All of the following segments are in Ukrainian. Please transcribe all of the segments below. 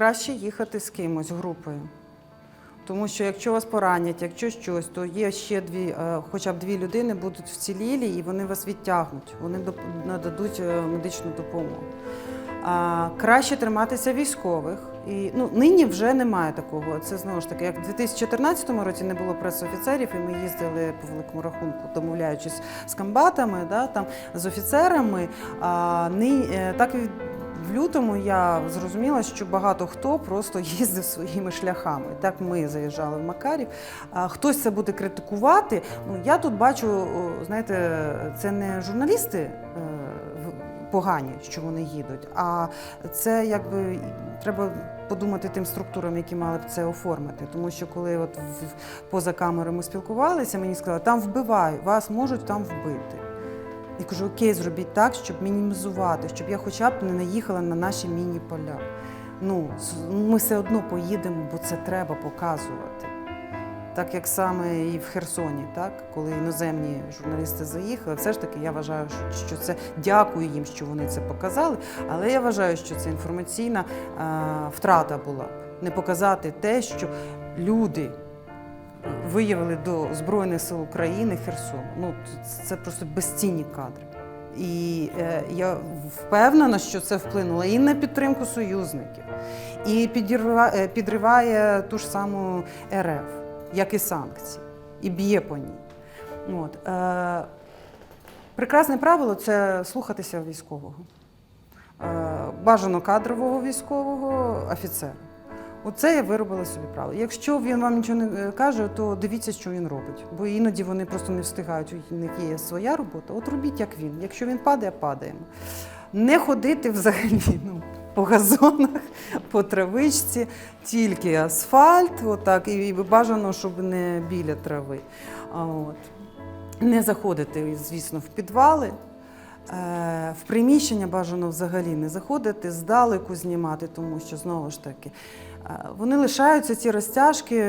краще їхати з кимось групою. Тому що якщо вас поранять, якщо щось, то є ще дві, е, хоча б дві людини будуть вцілілі і вони вас відтягнуть, вони нададуть е, медичну допомогу. А, краще триматися військових. І ну, нині вже немає такого. Це знову ж таки, як в 2014 році не було пресофіцерів, і ми їздили по великому рахунку, домовляючись з комбатами, да, там, з офіцерами. А, ни, е, так і в лютому я зрозуміла, що багато хто просто їздив своїми шляхами. Так ми заїжджали в Макарів. А хтось це буде критикувати. Ну я тут бачу, знаєте, це не журналісти. е, Погані, що вони їдуть, а це якби треба подумати тим структурам, які мали б це оформити. Тому що коли от в- поза камерою ми спілкувалися, мені сказали, там вбивають, вас можуть там вбити. Я кажу, окей, зробіть так, щоб мінімізувати, щоб я хоча б не наїхала на наші міні-поля. Ну, ми все одно поїдемо, бо це треба показувати. Так як саме і в Херсоні, так? коли іноземні журналісти заїхали, все ж таки я вважаю, що це дякую їм, що вони це показали. Але я вважаю, що це інформаційна а, втрата була. Не показати те, що люди виявили до Збройних сил України Херсон. Ну, це просто безцінні кадри. І е, я впевнена, що це вплинуло і на підтримку союзників, і підірва- е, підриває ту ж саму РФ, як і санкції, і б'є по ній. От. Е, прекрасне правило це слухатися військового. Е, бажано кадрового військового офіцера. Оце я виробила собі правило. Якщо він вам нічого не е, каже, то дивіться, що він робить. Бо іноді вони просто не встигають, у них є своя робота. От робіть, як він. Якщо він падає, падаємо. Не ходити взагалі ну, по газонах, по травичці, тільки асфальт, отак, і бажано, щоб не біля трави. А От. Не заходити, звісно, в підвали. Е, В приміщення бажано взагалі не заходити, здалеку знімати, тому що знову ж таки вони лишаються ці розтяжки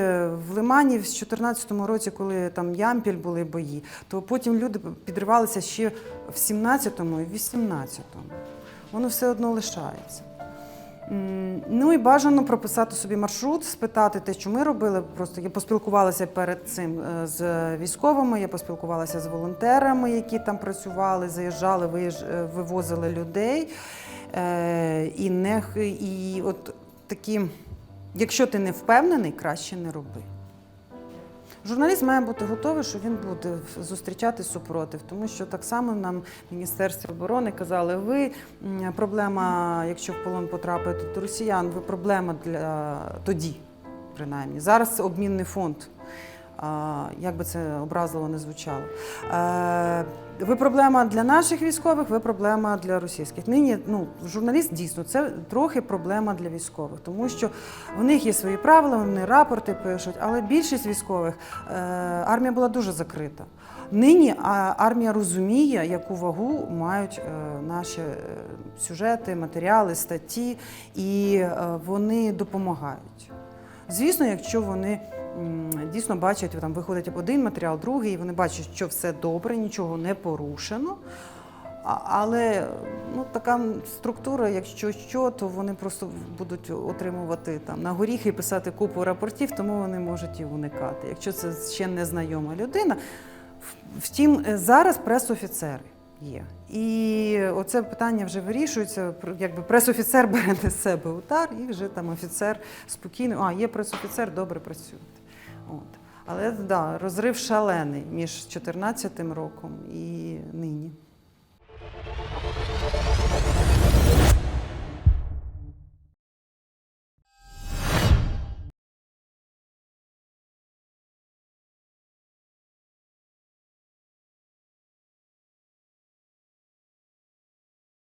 в Лимані в 2014 році, коли там Ямпіль були бої, то потім люди підривалися ще в 17-му і в 18-му. Воно все одно лишається. Ну і бажано прописати собі маршрут, спитати те, що ми робили. Просто я поспілкувалася перед цим е, з військовими, я поспілкувалася з волонтерами, які там працювали, заїжджали, е, вивозили людей. Е, І, не, і от такі, якщо ти не впевнений, краще не роби. Журналіст має бути готовий, що він буде зустрічати супротив, тому що так само нам в Міністерстві оборони казали, ви проблема, якщо в полон потрапити до росіян, ви проблема для тоді, принаймні. Зараз обмінний фонд. Як би це образливо не звучало. Е, Ви проблема для наших військових, ви проблема для російських. Нині ну, журналіст дійсно це трохи проблема для військових, тому що в них є свої правила, вони рапорти пишуть, але більшість військових е, армія була дуже закрита. Нині армія розуміє, яку вагу мають е, наші сюжети, матеріали, статті, і вони допомагають. Звісно, якщо вони дійсно бачать, там виходить один матеріал, другий, і вони бачать, що все добре, нічого не порушено. Але ну, така структура, якщо що, то вони просто будуть отримувати там на горіхи і писати купу рапортів, тому вони можуть і уникати. Якщо це ще незнайома людина. Втім, е, зараз пресофіцери є. І оце питання вже вирішується. Якби пресофіцер бере на себе удар, і вже там офіцер спокійно. А, є пресофіцер, добре працюють. От. Але да, розрив шалений між 2014 роком і нині.